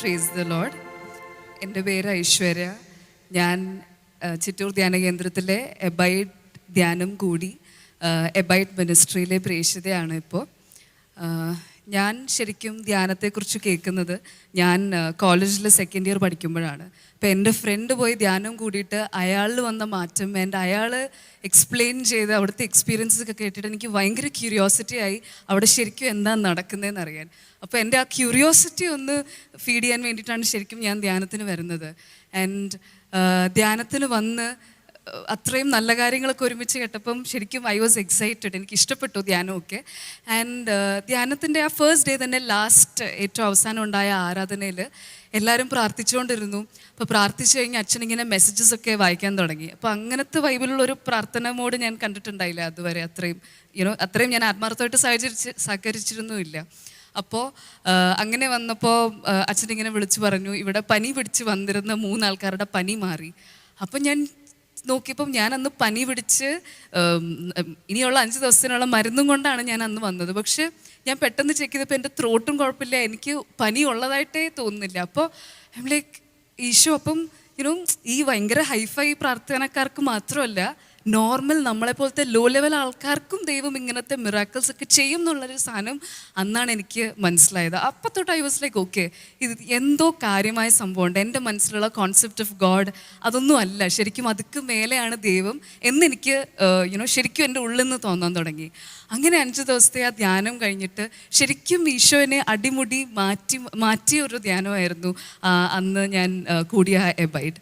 Praise the load എന്റെ പേര് ഐശ്വര്യ. ഞാൻ ചിറ്റൂർ ധ്യാന കേന്ദ്രത്തിലെ എബൈഡ് ധ്യാനം കൂടി എബൈഡ് മിനിസ്ട്രിയിലെ പ്രേക്ഷിതയാണ് ഇപ്പോൾ. ഞാൻ ശരിക്കും ധ്യാനത്തെക്കുറിച്ച് കേൾക്കുന്നത് ഞാൻ കോളേജിൽ സെക്കൻഡ് ഇയർ പഠിക്കുമ്പോഴാണ്. അപ്പോൾ എന്റെ ഫ്രണ്ട് പോയി ധ്യാനം കൂടിയിട്ട് അയാളിൽ വന്ന മാറ്റം എന്റെ അയാൾ എക്സ്പ്ലെയിൻ ചെയ്ത് അവിടുത്തെ എക്സ്പീരിയൻസ് ഒക്കെ കേട്ടിട്ട് എനിക്ക് ഭയങ്കര ക്യൂരിയോസിറ്റി ആയി അവിടെ ശരിക്കും എന്താ നടക്കുന്നതെന്ന് അറിയാൻ. അപ്പോൾ എന്റെ ആ ക്യൂരിയോസിറ്റി ഒന്ന് ഫീഡ് ചെയ്യാൻ വേണ്ടിയിട്ടാണ് ശരിക്കും ഞാൻ ധ്യാനത്തിന് വരുന്നത്. ആൻഡ് ധ്യാനത്തിന് വന്ന് അത്രയും നല്ല കാര്യങ്ങളൊക്കെ ഒരുമിച്ച് കേട്ടപ്പം ശരിക്കും ഐ വാസ് എക്സൈറ്റഡ് എനിക്ക് ഇഷ്ടപ്പെട്ടു ധ്യാനമൊക്കെ. ആൻഡ് ധ്യാനത്തിന്റെ ആ ഫേസ്റ്റ് ഡേ തന്നെ ലാസ്റ്റ് ഏറ്റവും അവസാനം ഉണ്ടായ ആരാധനയിൽ എല്ലാവരും പ്രാർത്ഥിച്ചുകൊണ്ടിരുന്നു. അപ്പോൾ പ്രാർത്ഥിച്ചു കഴിഞ്ഞാൽ അച്ഛൻ ഇങ്ങനെ മെസ്സേജസ് ഒക്കെ വായിക്കാൻ തുടങ്ങി. അപ്പോൾ അങ്ങനത്തെ വൈബിലുള്ള ഒരു പ്രാർത്ഥന മോഡ് ഞാൻ കണ്ടിട്ടുണ്ടായില്ല അതുവരെ അത്രയും. യുനോ അത്രയും ഞാൻ ആത്മാർത്ഥമായിട്ട് സഹകരിച്ച് സഹകരിച്ചിരുന്നുമില്ല. അപ്പോൾ അങ്ങനെ വന്നപ്പോൾ അച്ഛൻ ഇങ്ങനെ വിളിച്ചു പറഞ്ഞു ഇവിടെ പനി പിടിച്ച് വന്നിരുന്ന മൂന്നാൾക്കാരുടെ പനി മാറി. അപ്പം ഞാൻ നോക്കിയപ്പം ഞാൻ അന്ന് പനി പിടിച്ച് ഇനിയുള്ള അഞ്ച് ദിവസത്തിനുള്ള മരുന്നും കൊണ്ടാണ് ഞാൻ അന്ന് വന്നത്. പക്ഷെ ഞാൻ പെട്ടെന്ന് ചെക്ക് ചെയ്തപ്പോൾ എന്റെ ത്രോട്ടും കുഴപ്പമില്ല. എനിക്ക് പനി ഉള്ളതായിട്ടേ തോന്നുന്നില്ല. അപ്പോൾ ലൈക്ക് ഈശോ അപ്പം യുനോ ഈ ഭയങ്കര ഹൈഫൈ പ്രാർത്ഥനക്കാർക്ക് മാത്രമല്ല നോർമൽ നമ്മളെ പോലത്തെ ലോ ലെവൽ ആൾക്കാർക്കും ദൈവം ഇങ്ങനത്തെ മിറാക്കിൾസ് ഒക്കെ ചെയ്യും എന്നുള്ളൊരു സാധനം അന്നാണ് എനിക്ക് മനസ്സിലായത്. അപ്പം തൊട്ട് ഐ വാസ് ലൈക്ക് ഓക്കെ ഇത് എന്തോ കാര്യമായ സംഭവമുണ്ട് എന്റെ മനസ്സിലുള്ള കോൺസെപ്റ്റ് ഓഫ് ഗോഡ് അതൊന്നും അല്ല. ശരിക്കും അതുക്ക് മേലെയാണ് ദൈവം എന്നെനിക്ക് യുനോ ശരിക്കും എന്റെ ഉള്ളിൽ നിന്ന് തോന്നാൻ തുടങ്ങി. അങ്ങനെ അഞ്ച് ദിവസത്തെ ആ ധ്യാനം കഴിഞ്ഞിട്ട് ശരിക്കും ഈശോനെ അടിമുടി മാറ്റി മാറ്റിയ ഒരു ധ്യാനമായിരുന്നു അന്ന് ഞാൻ കൂടിയ എബൈറ്റ്